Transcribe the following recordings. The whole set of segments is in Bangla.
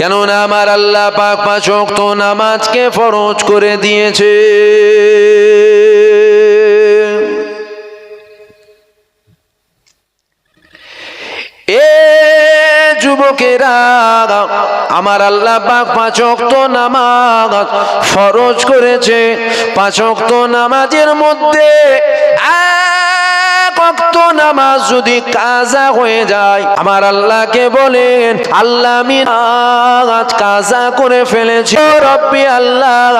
কেননা আমার আল্লাহ পাক পাঁচ ওয়াক্ত নামাজকে ফরজ করে দিয়েছে। এ যুবকেরা, আমার আল্লাহ পাক পাঁচ ওয়াক্ত নামাজ ফরজ করেছে। পাঁচ ওয়াক্ত নামাজের মধ্যে এক ওয়াক্ত নামাজ যদি কাজা হয়ে যায়, আমার আল্লাহকে বলেন, আল্লাহ আজ কাজা করে ফেলেছি। রব্বি আল্লাহ,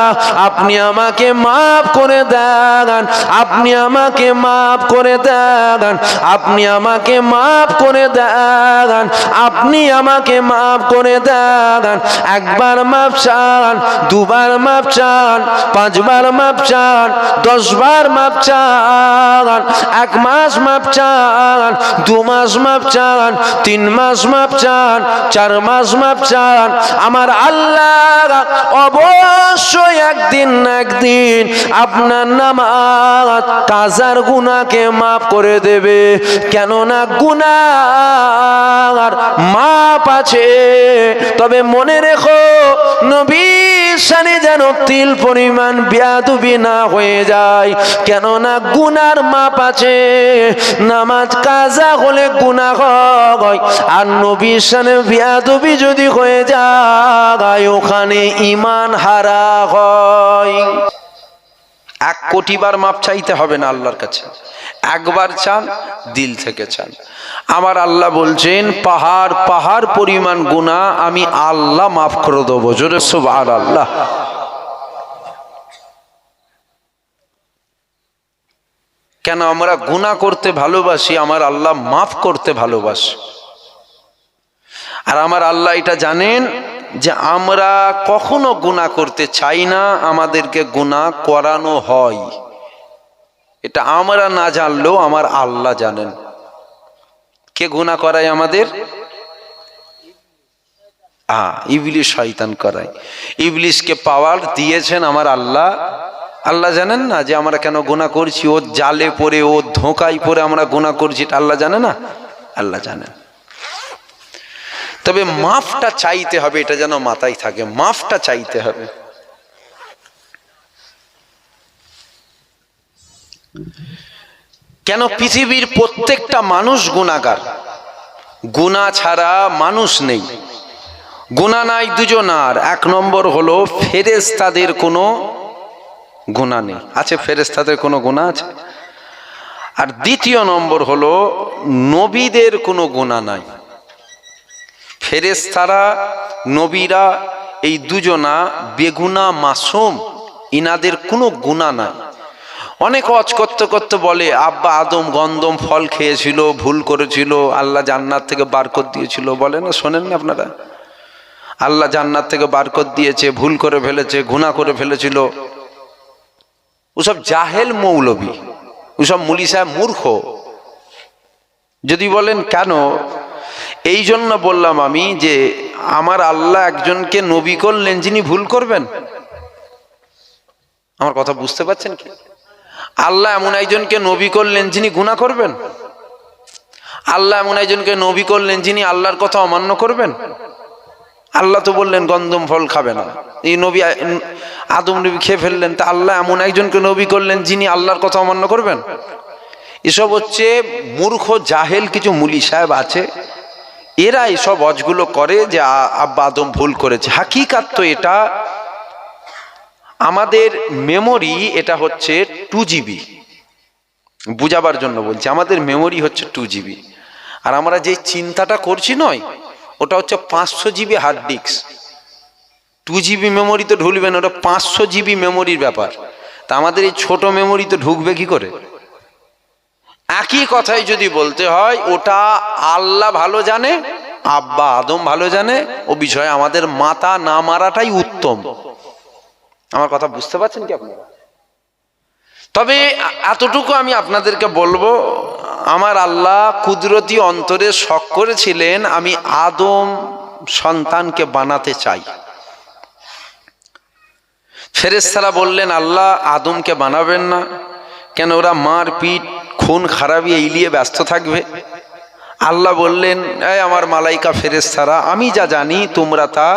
আপনি আমাকে মাফ করে দেন, আপনি আমাকে মাফ করে দেন, আপনি আমাকে মাফ করে দেন, আপনি আমাকে মাফ করে দেন। একবার মাপ চান, দুবার মাপ চান, পাঁচবার মাপ চান, দশবার মাপ চান, এক মাস মাপ চান, দু মাস মাপ চান, তিন মাস মাপ চান, চার মাস মাপ চান। আমার আল্লাহ অবশ্যই একদিন একদিন আপনার নামাজ কাজার গুনাকে মাফ করে দেবে। কেননা গুনার মাপ আছে। তবে মনে রেখো, নবী সানে যেন তিল পরিমাণ বিয়াদুবি না হয়ে যায়। কেননা গুনার মাপ আছে, নামাজ কাজা হলে গুনা হয়। আর নবী সানে বিয়াদুবি যদি হয়ে যায়, ওখানে ইমান হারা হয়। এক কোটি বার মাপ চাইতে হবে না আল্লাহর কাছে। একবার চান, দিল থেকে চান। আমার আল্লাহ বলছেন, পাহাড় পাহাড় পরিমাণ গুণা আমি আল্লাহ মাফ করে দেবো। জোরে সুবহান আল্লাহ কেন আমরা গুণা করতে ভালোবাসি, আমার আল্লাহ মাফ করতে ভালোবাসি। আর আমার আল্লাহ এটা জানেন যে আমরা কখনো গুণা করতে চাই না, আমাদেরকে গুণা করানো হয়। এটা আমরা না জানলেও আমার আল্লাহ জানেন। কে গুণা করায় আমাদের? হ্যাঁ ইবলিশ শয়তান করায়। ইবলিশকে পাওয়ার দিয়েছেন আমার আল্লাহ। আল্লাহ জানেন না যে আমরা কেন গুণা করছি? ও জালে পড়ে, ও ধোঁকায় পড়ে আমরা গুণা করছি, এটা আল্লাহ জানে না? আল্লাহ জানেন তবে মাফটা চাইতে হবে, এটা যেন মাথায় থাকে। মাফটা চাইতে হবে। কেন পৃথিবীর প্রত্যেকটা মানুষ গুণাগার? গুণা ছাড়া মানুষ নেই। গুণা নাই দুজনার। এক নম্বর হলো ফেরেস্তাদের কোনো গুণা নেই। আছে ফেরেস্তাদের কোনো গুণা আছে? আর দ্বিতীয় নম্বর হলো নবীদের কোনো গুণা নাই। ফেরেস্তারা নবীরা এই দুজনা বেগুনা মাসুম, ইনাদের কোনো গুণা নাই। অনেক অজ করতে করতে বলে, আব্বা আদম গন্দম ফল খেয়েছিল, ভুল করেছিল, আল্লাহ জান্নাত থেকে বার বারকত দিয়েছিল। বলে না, শোনেন না আপনারা? আল্লাহ জান্নাত থেকে বার বারকত দিয়েছে, ভুল করে ফেলেছে গুণা করে ফেলেছিল। ওসব জাহেল মৌলবী, ওসব মুলি সাহেব মূর্খ। যদি বলেন, কেন? এই জন্য বললাম আমি যে, আমার আল্লাহ একজনকে নবী করলেন, যিনি ভুল করবেন। আমার কথা বুঝতে পারছেন কি? আল্লাহ এমন একজনকে নবী করলেন যিনি গুণা করবেন? আল্লাহ এমন একজনকে নবী করলেন যিনি আল্লাহর কথা অমান্য করবেন? আল্লাহ তো বললেন গন্ধম ফল খাবে না। এই নবী, আদম নবী খেয়ে ফেললেন, তা আল্লাহ এমন একজনকে নবী করলেন যিনি আল্লাহর কথা অমান্য করবেন? এসব হচ্ছে মূর্খ, জাহেল কিছু মুলি সাহেব আছে। এরা এসব অজগুলো করে যে আব্বা আদম ভুল করেছে। হাকিকাত তো এটা আমাদের মেমোরি এটা হচ্ছে টু জিবি বুঝাবার জন্য বলছি, আমাদের মেমোরি হচ্ছে টু জিবি আর আমরা যে চিন্তাটা করছি নয়, ওটা হচ্ছে পাঁচশো GB hard disk two GB memory তো ঢুকবে না, ওটা পাঁচশো জিবি মেমোরির ব্যাপার। তা আমাদের এই ছোট মেমোরি তো ঢুকবে কি করে? একই কথাই যদি বলতে হয়, ওটা আল্লাহ ভালো জানে, আব্বা আদম ভালো জানে, ও বিষয়ে আমাদের মাথা না মারাটাই উত্তম। আমার কথা বুঝতে পারছেন কি আপনারা? তবে এতটুকু আমি আপনাদেরকে বলব, আমার আল্লাহ কুদরতি অন্তরে শখ করেছিলেন আমি আদম সন্তানকে বানাতে চাই। ফেরেস্তারা বললেন, আল্লাহ আদমকে বানাবেন না, কেন ওরা মার পিট খুন, খারাপি এই নিয়ে ব্যস্ত থাকবে? আল্লাহ বললেন, এই আমার মালাইকা ফেরেস্তারা আমি যা জানি তোমরা তা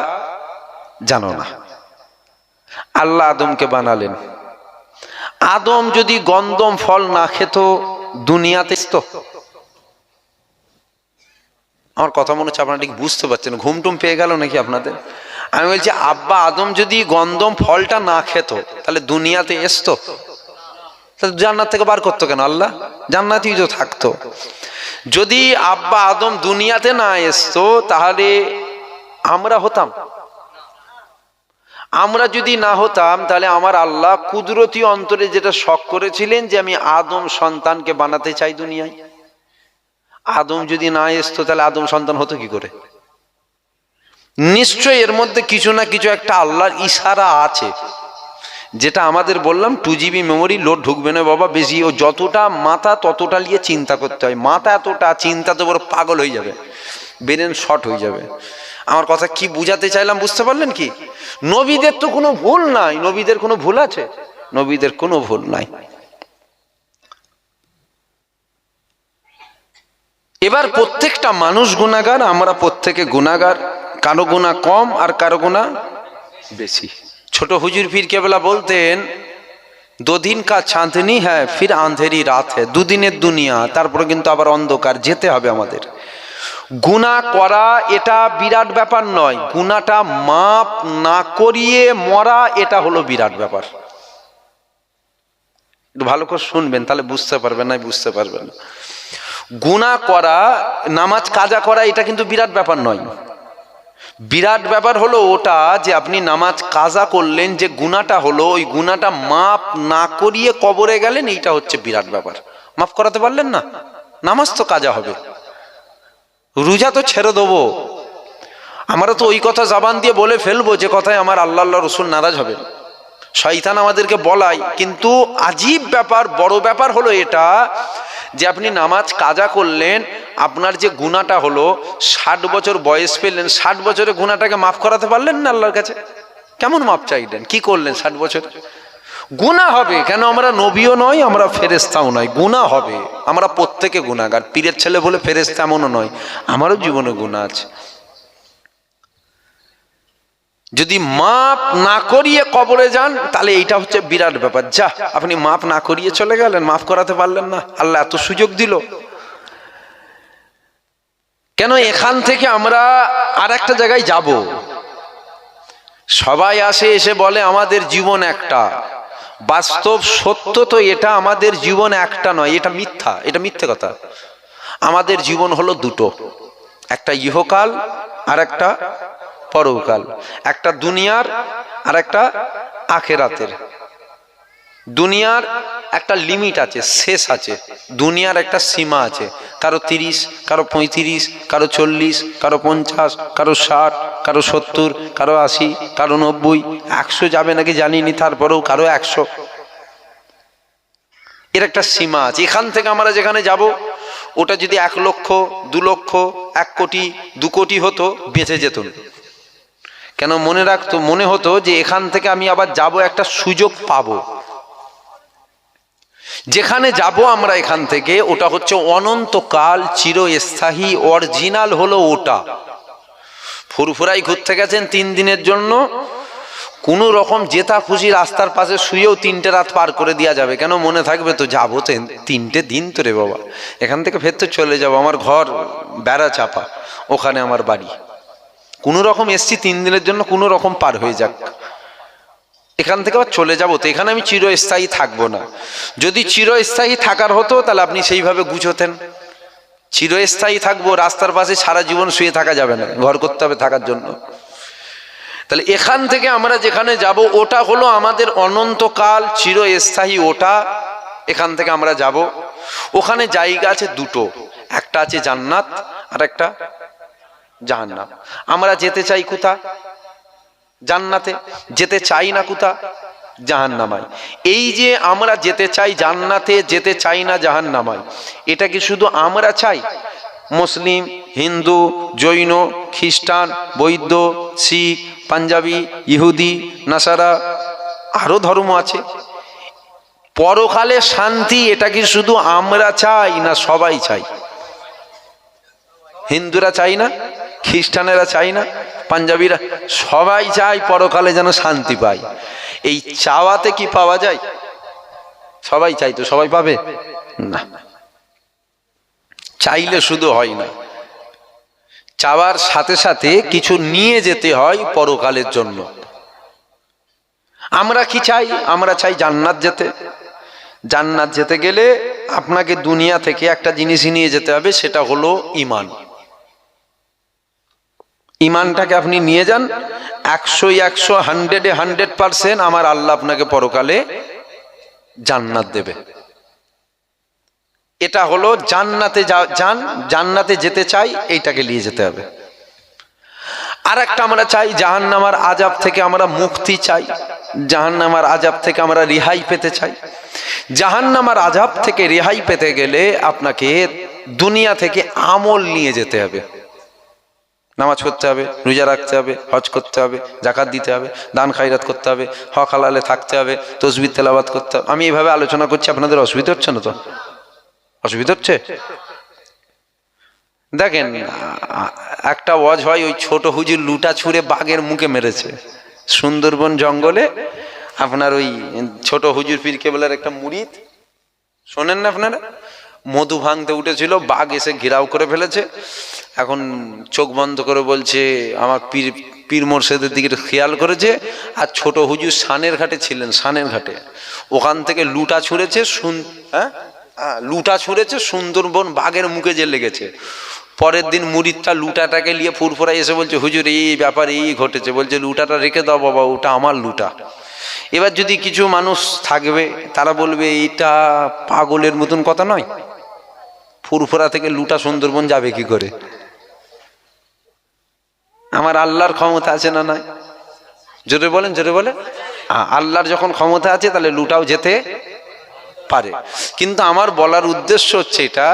জানো না। আল্লাহ আদমকে বানালেন। আদম যদি গন্দম ফল না খেত, দুনিয়াতে আমার কথা মনে হচ্ছে আপনারা ঠিক বুঝতে পারছেন ঘুম টুম পেয়ে গেল নাকি আপনাদের? আমি বলছি, আব্বা, আদম যদি গন্দম ফলটা না খেত, তাহলে দুনিয়াতে এসতো তাহলে জান্নাত থেকে বার করতো কেন আল্লাহ? জান্নাতেই তো থাকতো। যদি আব্বা, আদম দুনিয়াতে না এসতো তাহলে আমরা হতাম। আমরা যদি না হতাম, তাহলে আমার আল্লাহ কুদরতি অন্তরে যেটা শখ করেছিলেন যে আমি আদম সন্তানকে বানাতে চাই দুনিয়ায়। আদম যদি না এসতো, তাহলে আদম সন্তান হতো কি করে? নিশ্চয় এর মধ্যে কিছু না কিছু একটা আল্লাহর ইশারা আছে। যেটা আমাদের বললাম টু জিবি মেমোরি লোড ঢুকবে না বাবা, বেশি ও যতটা মাথা ততটা নিয়ে চিন্তা করতে হয়। মাথা এতটা, চিন্তা তো বড় পাগল হয়ে যাবে। ব্রেন শর্ট হয়ে যাবে। আমার কথা কি বুঝাতে চাইলাম বুঝতে পারলেন কি? নবীদের তো কোনো ভুল নাই। নবীদের কোনো ভুল আছে? নবীদের কোনো ভুল নাই। এবার প্রত্যেকটা মানুষ গুণাগার আমরা প্রত্যেকে গুণাগার কারও গুণা কম আর কারও গুণা বেশি। ছোট হুজুর ফির কেবলা বলতেন দো দিন কা চাঁদনি হ্যাঁ ফির আন্ধেরি রাত হ্যাঁ দুদিনের দুনিয়া, তারপরে কিন্তু আবার অন্ধকার। যেতে হবে আমাদের। গুণা করা এটা বিরাট ব্যাপার নয়। গুণাটা মাপ না করিয়ে মরা এটা হলো বিরাট ব্যাপার। একটু ভালো করে শুনবেন, তাহলে বুঝতে পারবেন না বুঝতে পারবেন। না গুণা করা, নামাজ কাজা করা এটা কিন্তু বিরাট ব্যাপার নয়। বিরাট ব্যাপার হলো ওটা যে আপনি নামাজ কাজা করলেন যে গুণাটা হলো, ওই গুণাটা মাপ না করিয়ে কবরে গেলেন, এইটা হচ্ছে বিরাট ব্যাপার। মাফ করাতে পারলেন না? নামাজ তো কাজা হবে। রোজা তো ছেড়ে দেবো। আমরা তো ওই কথা জাবান দিয়ে বলে ফেলব যে কথায় আমার আল্লাহ আল্লাহ রসুল নারাজ হবে শয়তান আমাদেরকে বলাই কিন্তু আজীব ব্যাপার, বড় ব্যাপার হলো এটা যে আপনি নামাজ কাজা করলেন, আপনার যে গুণাটা হলো, ষাট বছর বয়স পেলেন, ষাট বছরে গুণাটাকে মাফ করাতে পারলেন না আল্লাহর কাছে? কেমন মাপ চাইলেন? কি করলেন ষাট বছর? গুণা হবে। কেন আমরা নবীও নয় আমরা ফেরেস্তাও নয় গুণা হবে। আমরা প্রত্যেকে গুণাগার পীরের ছেলে বলে ফেরেস্তা এমনও নয়। আমারও জীবনে গুণা আছে। যদি মাপ না করিয়ে কবরে যান, তাহলে এইটা হচ্ছে বিরাট ব্যাপার। যা, আপনি মাপ না করিয়ে চলে গেলেন, মাফ করাতে পারলেন না। আল্লাহ এত সুযোগ দিল। কেন এখান থেকে আমরা আর একটা জায়গায় যাব? সবাই আসে, এসে বলে, আমাদের জীবন একটা। বাস্তব সত্য তো এটা আমাদের জীবন একটা নয়, এটা মিথ্যা, এটা মিথ্যে কথা। আমাদের জীবন হলো দুটো, একটা ইহকাল আর একটা পরকাল, একটা দুনিয়ার আর একটা আখেরাতের। দুনিয়ার একটা লিমিট আছে, শেষ আছে। দুনিয়ার একটা সীমা আছে। কারও তিরিশ, কারও পঁয়ত্রিশ, কারও চল্লিশ, কারও পঞ্চাশ, কারও ষাট, কারও সত্তর, কারও আশি, কারও নব্বই, একশো যাবে নাকি জানিনি তারপরেও কারও একশো। এর একটা সীমা আছে। এখান থেকে আমরা যেখানে যাব, ওটা যদি এক লক্ষ, দু লক্ষ, এক কোটি, দু কোটি হতো, বেঁচে যেত। কেন মনে রাখতো, মনে হতো যে এখান থেকে আমি আবার যাব, একটা সুযোগ পাবো। যেখানে যাব আমরা এখান থেকে, ওটা হচ্ছে অনন্তকাল চিরস্থায়ী, অরিজিনাল হলো ওটা। ফুরফুরাই ঘুরতে গেছেন তিন দিনের জন্য, কোনো রকম জেতা খুশি রাস্তার পাশে শুয়েও তিনটে রাত পার করে দেওয়া যাবে। কেন মনে থাকবে তো, যাব তো, তিনটে দিন তো রে বাবা। এখান থেকে ফের তো চলে যাব, আমার ঘর বেড়া চাপা, ওখানে আমার বাড়ি। কোনো রকম এসছি তিন দিনের জন্য, কোনো রকম পার হয়ে যাক। এখান থেকে আবার চলে যাব তো এখানে আমি চিরস্থায়ী থাকব না। যদি চিরস্থায়ী থাকার হতো, তাহলে আপনি সেইভাবে গুছোতেন। চিরস্থায়ী থাকব, রাস্তার পাশে সারা জীবন শুয়ে থাকা যাবে না, ঘর করতে হবে থাকার জন্য। তাহলে এখান থেকে আমরা যেখানে যাব, ওটা হলো আমাদের অনন্তকাল চিরস্থায়ী ওটা। এখান থেকে আমরা যাব। ওখানে জায়গা আছে দুটো, একটা আছে জান্নাত আর একটা জাহান্নাম। আমরা যেতে চাই কোথা? জান্নাতে, যেতে চাই না কোথা? জাহান্নামায়। এই যে আমরা যেতে চাই জান্নাতে, যেতে চাই না জাহান্নামায়, এটা কি শুধু আমরা চাই? মুসলিম, হিন্দু, জৈন, খ্রিস্টান, বৈদ্য, শিখ, পাঞ্জাবি, ইহুদি, নাসারা, আরও ধর্ম আছে। পরকালে শান্তি এটা কি শুধু আমরা চাই না সবাই চাই? হিন্দুরা চাই না? খ্রিস্টানেরা চাই না, পাঞ্জাবিরা, সবাই চায় পরকালে যেন শান্তি পায়। এই চাওয়াতে কি পাওয়া যায়? সবাই চাই তো, সবাই পাবে? না। চাইলে শুধু হয় না। চাওয়ার সাথে সাথে কিছু নিয়ে যেতে হয় পরকালের জন্য। আমরা কি চাই? আমরা চাই জান্নাত যেতে। জান্নাত যেতে গেলে আপনাকে দুনিয়া থেকে একটা জিনিসই নিয়ে যেতে হবে, সেটা হলো ইমান ইমানটাকে আপনি নিয়ে যান, একশো একশো হান্ড্রেডে হান্ড্রেড পার্সেন্ট আমার আল্লাহ আপনাকে পরকালে জান্নাত দেবে। এটা হলো জান্নাতে যান, জান্নাতে যেতে চাই, এইটাকে নিয়ে যেতে হবে। আর একটা আমরা চাই, জাহান্নামার আজাব থেকে আমরা মুক্তি চাই, জাহান্নামার আজাব থেকে আমরা রেহাই পেতে চাই। জাহান্নামার আজাব থেকে রেহাই পেতে গেলে আপনাকে দুনিয়া থেকে আমল নিয়ে যেতে হবে। নামাজ পড়তে হবে, রোজা রাখতে হবে, হজ করতে হবে জাকাত দিতে হবে, দান খাইরাত করতে হবে, হক হালালে থাকতে হবে তসবির তেলাবাদ করতে হবে। আমি এইভাবে আলোচনা করছি, আপনাদের অসুবিধা হচ্ছে না তো? অসুবিধা হচ্ছে? দেখেন, একটা ওয়াজ হয়, ওই ছোট হুজুর লুটা ছুঁড়ে বাঘের মুখে মেরেছে। সুন্দরবন জঙ্গলে আপনার ওই ছোট হুজুর পীর কেবলের একটা মুড়িদ। শোনেন না আপনারা? মধু ভাঙতে উঠেছিল বাঘ এসে ঘেরাও করে ফেলেছে। এখন চোখ বন্ধ করে বলছে আমার পীর পীর মোর্শেদের দিকে খেয়াল করেছে। আর ছোট হুজুর সানের ঘাটে ছিলেন সানের ঘাটে। ওখান থেকে লুটা ছুঁড়েছে শুন হ্যাঁ? হ্যাঁ, লুটা ছুঁড়েছে সুন্দরবন বাঘের মুখে যে লেগেছে পরের দিন মুরিদটা লুটাটাকে নিয়ে ফুরফুরাই এসে বলছে হুজুর এই ব্যাপার এই ঘটেছে। বলছে লুটাটা রেখে দাও বাবা ওটা আমার লুটা। এবার যদি কিছু মানুষ থাকবে, তারা বলবে এইটা পাগলের মতন কথা নয়। ফুরফুরা থেকে লুটা সুন্দরবন যাবে কি করে? আমার আল্লাহর ক্ষমতা আছে না নয় জোরে বলেন জোরে বলেন। আল্লাহর যখন ক্ষমতা আছে, তাহলে লুটাও যেতে পারে। কিন্তু আমার বলার উদ্দেশ্য হচ্ছে এটা,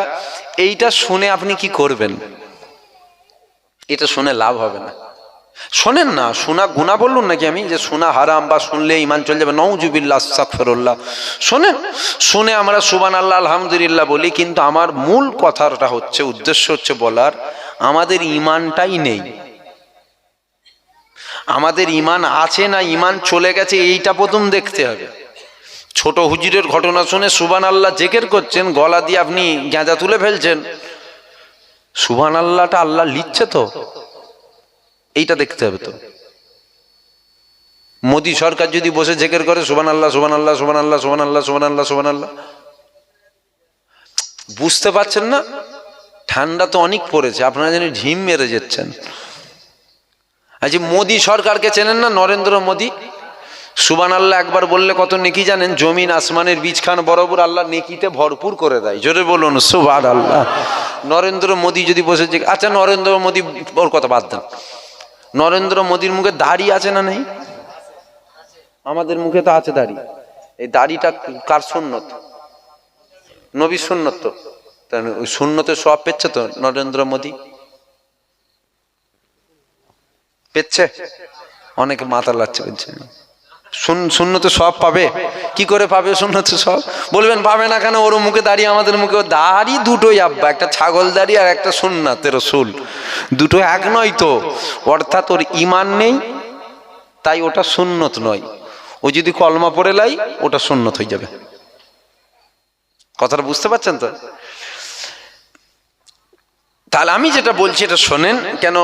এইটা শুনে আপনি কি করবেন? এটা শুনে লাভ হবে না। শোনেন না, শোনা গুণা বললুন নাকি আমি? যে শোনা হারাম বা শুনলে ইমান চলে যাবে। নৌজুবিল্লা সাকফরুল্লাহ শোনেন, শুনে আমরা সুবান আল্লাহ আলহামদুলিল্লাহ বলি, কিন্তু আমার মূল কথাটা হচ্ছে, উদ্দেশ্য হচ্ছে বলার, আমাদের ইমানটাই নেই। আমাদের ইমান আছে না ইমান চলে গেছে, এইটা প্রথম দেখতে হবে। ছোট হুজুরের ঘটনা শুনে সুবান আল্লাহ জেকের করছেন, গলা দিয়ে আপনি গাঁজা তুলে ফেলছেন। সুবান আল্লাহটা আল্লাহ লিখছে তো। এইটা দেখতে হবে তো। মোদী সরকার যদি বসে জেকের করে সুবান আল্লাহ সুবান আল্লাহ সুবান আল্লাহ সুবান আল্লাহ সুবান আল্লাহ সুবান আল্লাহ বুঝতে পারছেন না? ঠান্ডা তো অনেক পড়েছে, আপনারা যেন ঝিম মেরে যাচ্ছেন। আচ্ছা মোদী সরকারকে চেনেন না নরেন্দ্র মোদী? সুবান আল্লাহ একবার বললে কত নেকি জানেন? জমিন, আসমানের বীজখান, বরাবর আল্লাহ নেকিতে ভরপুর করে দেয়। জোরে বলুন সুবান আল্লাহ নরেন্দ্র মোদী যদি বসে আচ্ছা নরেন্দ্র মোদী ওর কথা বাদ দেন। নরেন্দ্র মোদীর মুখে দাড়ি আছে না নেই? আমাদের মুখে তো আছে দাড়ি। এই দাড়িটা কার সুন্নত? নবী সুন্নত তো। তা ওই সুন্নতের সব পেচ্ছে তো নরেন্দ্র মোদী? পেচ্ছে অনেকে মাথা লাগছে বলছে শুন শূন্য তো সব পাবে? কি করে পাবে শূন্য তো সব? বলবেন, পাবে না কেন? ওর মুখে দাঁড়িয়ে আমাদের মুখে দাড়ি দুটোই আব্বা, একটা ছাগল দাড়ি আর একটা সুন্নাতের সুল দুটো এক নয় তো। অর্থাৎ ওর ইমান নেই, তাই ওটা সুন্নত নয়। ও যদি কলমা পড়ে লাই, ওটা সুন্নত হয়ে যাবে। কথাটা বুঝতে পারছেন তো? তাহলে আমি যেটা বলছি, এটা শোনেন, কেন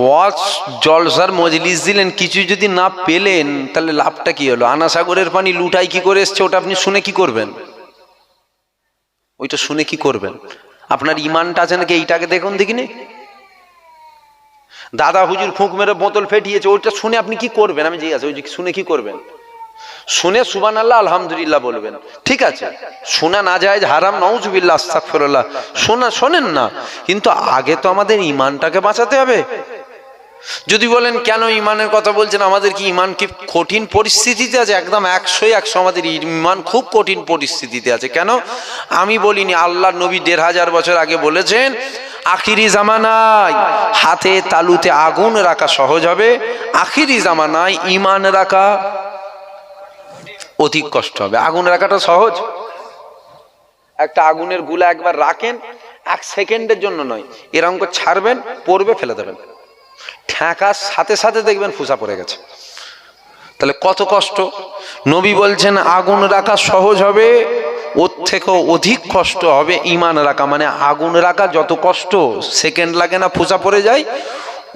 ওয়াজ জলসার মজলিস দিলেন কিছু যদি না পেলেন, তাহলে লাভটা কি হলো? আনাসাগরের পানি লুটাই কি করে এসছে, ওটা আপনি শুনে কি করবেন? ওইটা শুনে কি করবেন? আপনার ইমানটা আছে নাকি এইটাকে দেখুন দেখিনি? দাদা হুজুর ফুঁক মেরে বোতল ফেটিয়েছে, ওইটা শুনে আপনি কি করবেন? আমি জিজ্ঞাসা ওই শুনে কি করবেন? শুনে সুবান আল্লাহ আলহামদুলিল্লাহ বলবেন। ঠিক আছে, শোনা না যায় হারাম নওজুবিল্লাহ আস্তাগফিরুল্লাহ। শোনা, শোনেন না, কিন্তু আগে তো আমাদের ইমানটাকে বাঁচাতে হবে। যদি বলেন, কেন ইমানের কথা বলছেন? আমাদের কি ইমান কি কঠিন পরিস্থিতিতে আছে? একদম একশোই একশো আমাদের ইমান খুব কঠিন পরিস্থিতিতে আছে। কেন? আমি বলিনি, আল্লাহ নবী দেড় হাজার বছর আগে বলেছেন, আখিরি জামানায় হাতে তালুতে আগুন রাখা সহজ হবে, আখিরি জামানায় ইমান রাখা অধিক কষ্ট হবে। আগুন রাখাটা সহজ। একটা আগুনেরগুলা একবার রাখেন, এক সেকেন্ডের জন্য নয়, এরকম করে ছাড়বেন, পড়বে, ফেলে দেবেন। ঠেকার সাথে সাথে দেখবেন ফুসা পড়ে গেছে। তাহলে কত কষ্ট? নবী বলছেন, আগুন রাখা সহজ হবে, ওর থেকেও অধিক কষ্ট হবে ইমান রাখা। মানে আগুন রাখা যত কষ্ট, সেকেন্ড লাগে না ফুসা পড়ে যায়,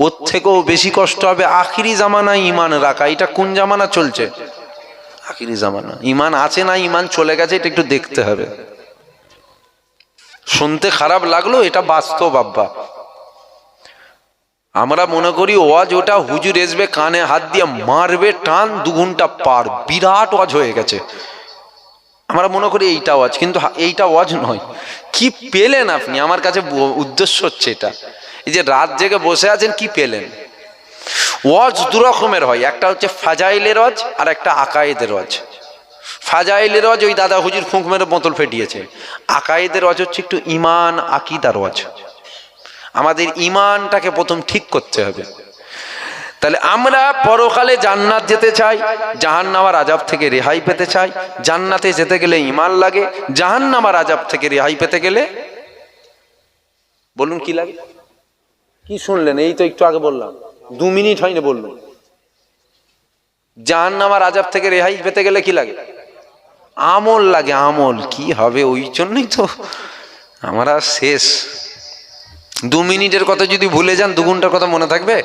ওর থেকেও বেশি কষ্ট হবে আখিরি জামানা ইমান রাখা। এটা কোন জামানা চলছে? আখিরি জামানা। ইমান আছে না ইমান চলে গেছে, এটা একটু দেখতে হবে। শুনতে খারাপ লাগল, এটা বাস্তব, আব্বা। আমরা মনে করি ওয়াজ ওটা হুজুর এসবে কানে হাত দিয়ে মারবে, টান, দু ঘণ্টা পার। বিরাট ওয়াজ হয়ে গেছে। আমরা মনে করি এইটা ওয়াজ, কিন্তু এইটা ওয়াজ নয়। কি পেলেন আপনি? আমার কাছে উদ্দেশ্য হচ্ছে এটা। এই যে রাত জেগে বসে আছেন, কি পেলেন? ওয়াজ দু রকমের হয়। একটা হচ্ছে ফাজাইলের ওয়াজ আর একটা আকায়েদের ওয়াজ ফাজাইলের ওয়াজ ওই দাদা হুজুর ফুঁক মেরে বোতল ফেটিয়েছে। আকায়েদের ওয়াজ হচ্ছে একটু ইমান আকিদার ওয়াজ আমাদের ইমানটাকে প্রথম ঠিক করতে হবে। তাহলে আমরা পরকালে জান্নাত যেতে চাই, জাহান্নামার আজাব থেকে রেহাই পেতে চাই। জান্নাতে যেতে গেলে ইমান লাগে, জাহান্নামার আজাব থেকে রেহাই পেতে গেলে বলুন কি লাগে? কি শুনলেন? এই তো একটু আগে বললাম। দু মিনিট হয়নি বললুম জাহান্নামার আজাব থেকে রেহাই পেতে গেলে কি লাগে? আমল লাগে আমল, কি হবে ওই জন্যই তো আমার আর শেষ। দু মিনিটের কথা যদি ভুলে যান, দু ঘণ্টার কথা মনে থাকবে?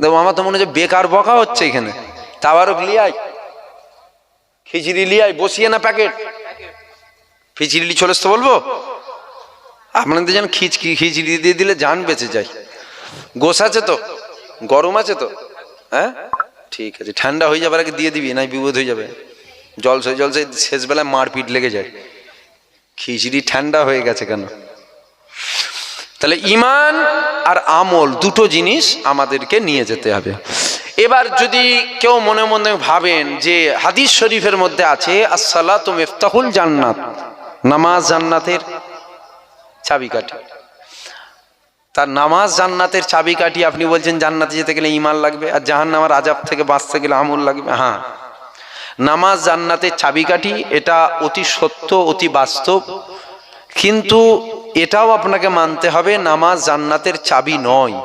দেখো, আমার তো মনে হচ্ছে বেকার বকা হচ্ছে এখানে। তাবারক লিয়াই খিচড়ি লিয়াই বসিয়ে না প্যাকেট। খিচড়ি চলে তো বলব? আপনাদের যেন খিচ খিচড়ি দিয়ে দিলে জান বেঁচে যায়। গোস আছে তো? গরম আছে তো? হ্যাঁ? ঠিক আছে, ঠান্ডা হয়ে যাবার আগে দিয়ে দিবি নাই বিপদ হয়ে যাবে। জলসে জলসে শেষবেলায় মারপিট লেগে যায়। খিচড়ি ঠান্ডা হয়ে গেছে কেন? তাহলে ইমান আর আমল দুটো জিনিস আমাদেরকে নিয়ে যেতে হবে। এবার যদি কেউ মনে মনে ভাবেন যে হাদিস শরীফের মধ্যে আছে, আসসালাতু জান্নাত। নামাজ জান্নাতের চাবিকাঠি। তার নামাজ জান্নাতের চাবি চাবিকাঠি আপনি বলছেন জান্নাতে যেতে গেলে ইমান লাগবে আর জাহান্নামার আজাব থেকে বাঁচতে গেলে আমল লাগবে? হ্যাঁ। নামাজ জান্নাতের চাবিকাঠি এটা অতি সত্য, অতি বাস্তব। কিন্তু এটাও আপনাকে মানতে হবে, নামাজ জান্নাতের চাবি নয়।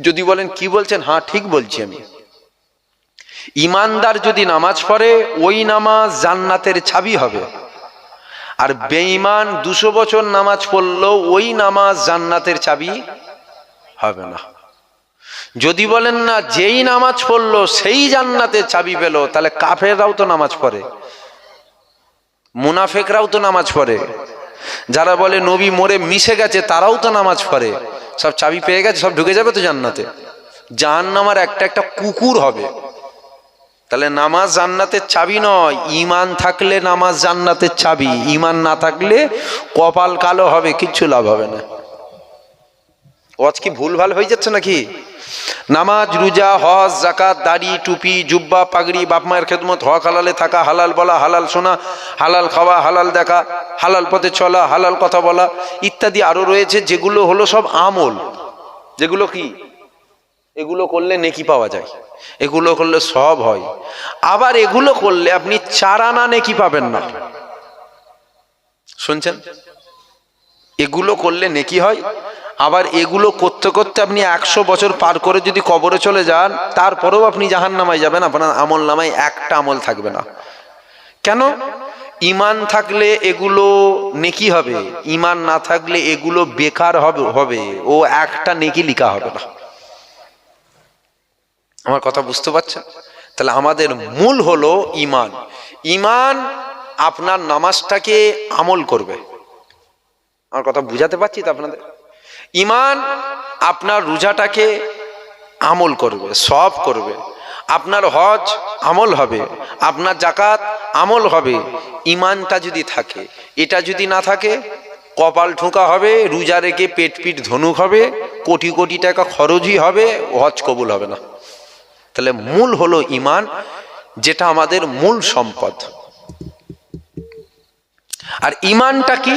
যদি বলেন, কি বলছেন? হ্যাঁ ঠিক বলছি আমি। ইমানদার যদি নামাজ পড়ে, ওই নামাজ জান্নাতের চাবি হবে। আর বেঈমান দুশো বছর নামাজ পড়লেও ওই নামাজ জান্নাতের চাবি হবে না। যদি বলেন না, যেই নামাজ পড়ল, সেই জান্নাতের চাবি পেল, তাহলে কাফেররাও তো নামাজ পড়ে, মুনাফেকরাও তো নামাজ পড়ে। যারা বলে নবী মরে মিশে গেছে, তারাও তো নামাজ পড়ে। সব চাবি পেয়ে গেছে, সব ঢুকে যাবে তো জান্নাতে। জাহান্নামার একটা একটা কুকুর হবে। তাহলে নামাজ জান্নাতের চাবি নয়। ইমান থাকলে নামাজ জান্নাতের চাবি। ইমান না থাকলে কপাল কালো হবে, কিচ্ছু লাভ হবে না। ওয়াজ কি ভুলভাল হয়ে যাচ্ছে নাকি? নামাজ, রোজা, হজ জাকাত দাড়ি, টুপি, জুব্বা, পাগড়ি, বাপ মায়ের খেদমত, হক হালালে থাকা, হালাল বলা, হালাল শোনা, হালাল খাওয়া, হালাল দেখা, হালাল পথে চলা, হালাল কথা বলা ইত্যাদি আরও রয়েছে, যেগুলো হলো সব আমল। যেগুলো কি? এগুলো করলে নেকি পাওয়া যায়। এগুলো করলে সব হয়। আবার এগুলো করলে আপনি চার আনা নেকি পাবেন না। শুনছেন? এগুলো করলে নেকি হয়। আবার এগুলো করতে করতে আপনি একশো বছর পার করে যদি কবরে চলে যান, তারপরেও আপনি জাহান নামায় যাবেন, আপনার আমল নামায় একটা আমল থাকবে না। কেন? ইমান থাকলে এগুলো নেকি হবে। ইমান না থাকলে এগুলো বেকার হবে হবে। ও একটা নেকি লিখা হবে না। আমার কথা বুঝতে পারছেন? তাহলে আমাদের মূল হলো ইমান ইমান আপনার নামাজটাকে আমল করবে। আমার কথা বুঝাতে পারছি তো আপনাদের? ইমান আপনার রোজাটাকে আমল করবে সব করবে। আপনার হজ আমল হবে, আপনার জাকাত আমল হবে। ইমানটা যদি থাকে, এটা যদি না থাকে, কপাল ঠোকা হবে, রোজা রেখে পেট পিট ধনুক হবে, কোটি কোটি টাকা খরচই হবে, হজ কবুল হবে না। তাহলে মূল হলো ইমান, যেটা আমাদের মূল সম্পদ। আর ইমানটা কি?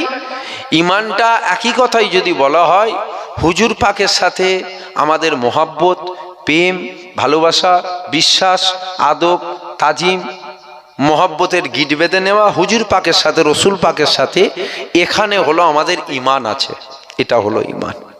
ইমানটা একই কথাই যদি বলা হয়, হুজুর পাকের সাথে আমাদের মোহাব্বত, প্রেম, ভালোবাসা, বিশ্বাস, আদব, তাজিম, মহাব্বতের গিট বেঁধে নেওয়া হুজুর পাকের সাথে, রসুল পাকের সাথে, এখানে হলো আমাদের ইমান আছে। এটা হলো ইমান।